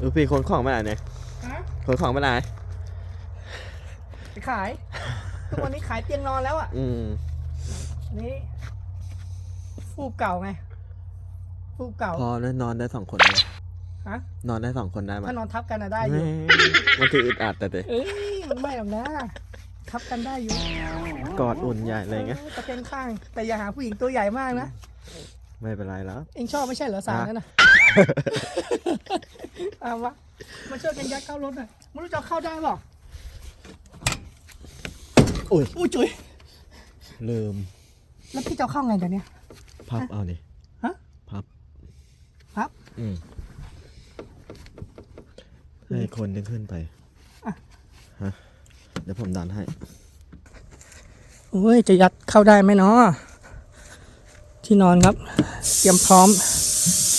ดูพี่คนของมาไหนเนี่ยฮะคนของมาไหนไปขาย ทุกวันนี้ขายเตียงนอนแล้วอะ อืมนี่ฟูกเก่าไงฟูกเก่า พอแล้วนอนได้สองคนไหมฮะ นอนได้สองคนได้ไหมถ้านอนทับกันอะได้อยู่ มันคืออึดอัดแต่เด็เอ้ยมันไม่หรอกนะ ทับกันได้อยู่กอดอุ่นใหญ่เลยไงออตะแคงข้าง แต่อย่าหาผู้หญิงตัวใหญ่มากนะ ไม่เป็นไรแล้ว เองชอบไม่ใช่เหรอสารนั่นน่ะ เอาวะมาช่วยกันยัดเข้ารถหน่อยไม่รู้จะเอาเข้าได้หรออุ้ยอุ้ยจุ๋ยลืมแล้วพี่จะเอาเข้าไงเดี๋ยวนี้พับเอาดิฮะพับ พับ อืมให้คนดึงขึ้นไปอะ ฮะเดี๋ยวผมดันให้ โอ้ยจะยัดเข้าได้ไหมเนาะที่นอนครับ เตรียมพร้อม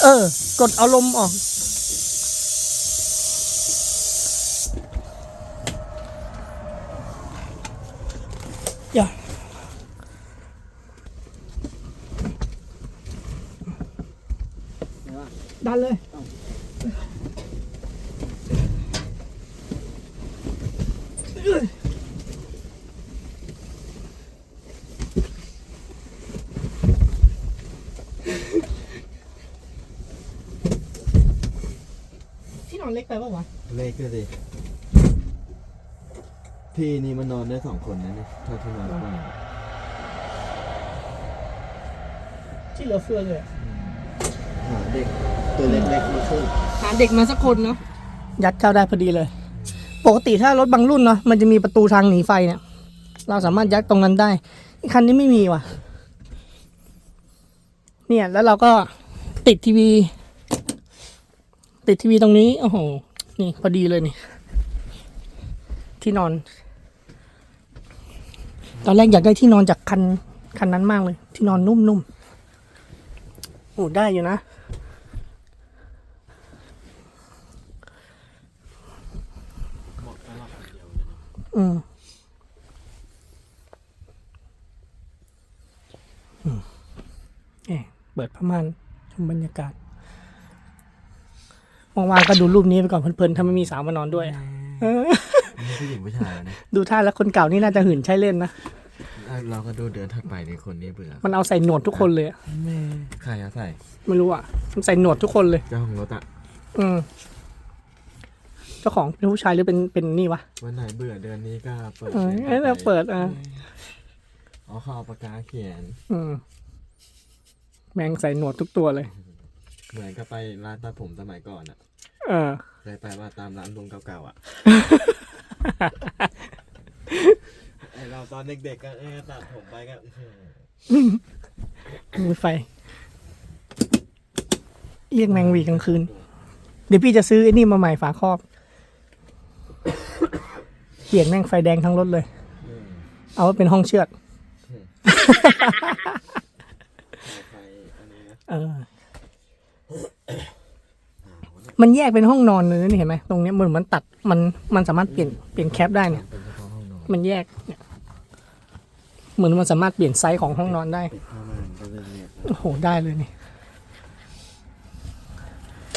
เออ กดเอาลมออก อย่าดันเลยที่น อนเล็กไปปะวะเลขก็ดิพี่นี่มันนอนได้สองคนนะเนี่ยถ้าที่นอนกว้างที่เหลือเฟือเลยอะหาเด็กตัวเล็กๆมาขึ้นหาเด็กมาสักคนเนาะยัดเข้าได้พอดีเลย ปกติถ้ารถบางรุ่นเนาะมันจะมีประตูทางหนีไฟเนี่ย เราสามารถยัดตรงนั้นได้คันนี้ไม่มีว่ะ เนี่ยแล้วเราก็ติดทีวี ติดทีวีตรงนี้ โอ้โห นี่พอดีเลยนี่ ที่นอน ตอนแรกอยากได้ที่นอนจากคันคันนั้นมากเลย ที่นอนนุ่มๆโอ้ได้อยู่นะอืมอืมเอ๊เปิดผ้าม่านชมบรรยากาศ ว่างๆก็ดูรูปนี้ไปก่อนเพลินๆถ้าไม่มีสาวมานอนด้วยเออนี่ผู้หญิงผู้ชายนะดูท่าแล้วคนเก่านี่น่าจะหื่นใช่เล่นนะเราก็ดูเดือนถัดไปในคนนี้เบื่อมันเอาใส่หนวดทุกคนเลยอะแม่ใครเอาใส่ ไม่รู้อะมันใส่หนวดทุกคนเลยเจ้าของรถอะอืมเจ้าของเป็นผู้ชายหรือเป็นเป็นนี่วะวันไหนเบื่อเดือนนี้ก็เปิดเออพลงเอ้ยเราเปิดอะเอาเข้าเอาปากกาเขียน อืมแมงใส่หนวดทุกตัวเลย เหมือนกับไปร้านตัดผมสมัยก่อนอะเออ เคยไปว่าตามร้านลุงเก่าๆอะไอเราตอนเด็กๆก็เออตัดผมไปก็อื้อหือมือไฟ เรียกแมงวีกลางคืน เดี๋ยวพี่จะซื้อไอ้นี่มาใหม่ฝาครอบเปลี่ยนแม่งไฟแดงทั้งรถเลย อืมเอาไว้เป็นห้องเชือด ไฟอันนี้นะเออ มันแยกเป็นห้องนอนเลยนะนี่เห็นไหมตรงเนี้ยเหมือนมันตัดมันมันสามารถเปลี่ยนเปลี่ยนแคปได้เนี่ย เป็นเฉพาะห้องนอนมันแยกเนี่ยเหมือนมันสามารถเปลี่ยนไซส์ของห้องนอนได้ ปิดผ้าม่านก็เลยเนี่ยโอ้โห ได้เลยนี่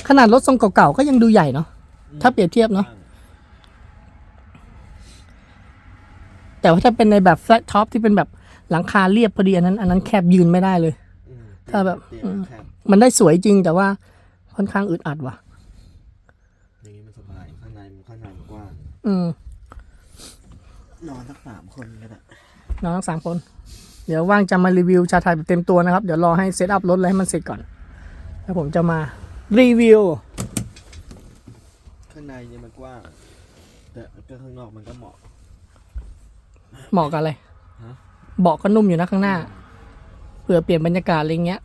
ขนาดรถทรงเก่าๆ ก็ยังดูใหญ่เนาะ ถ้าเปรียบเทียบเนาะ แต่ว่าถ้าเป็นในแบบ flat top ที่เป็นแบบหลังคาเรียบพอดีอันนั้น อันนั้นแคบยืนไม่ได้เลยอืมถ้าแบบ เตียงอืมแคบมันได้สวยจริงแต่ว่าค่อนข้างอึดอัดว่ะ อืม นอนสักสามคนก็ได้น้องทั้งสามคน เดี๋ยวว่างจะมารีวิวชาไทยแบบเต็มตัวนะครับ เดี๋ยวรอให้เซตอัพรถอะไรให้มันเสร็จก่อน แล้วผมจะมารีวิว ข้างในเนี่ยมันกว้าง แต่ก็ข้างนอกมันก็เหมาะ เหมาะกับอะไรฮะ เบาะก็นุ่มอยู่นะข้างหน้า เผื่อเปลี่ยนบรรยากาศอะไรเงี้ย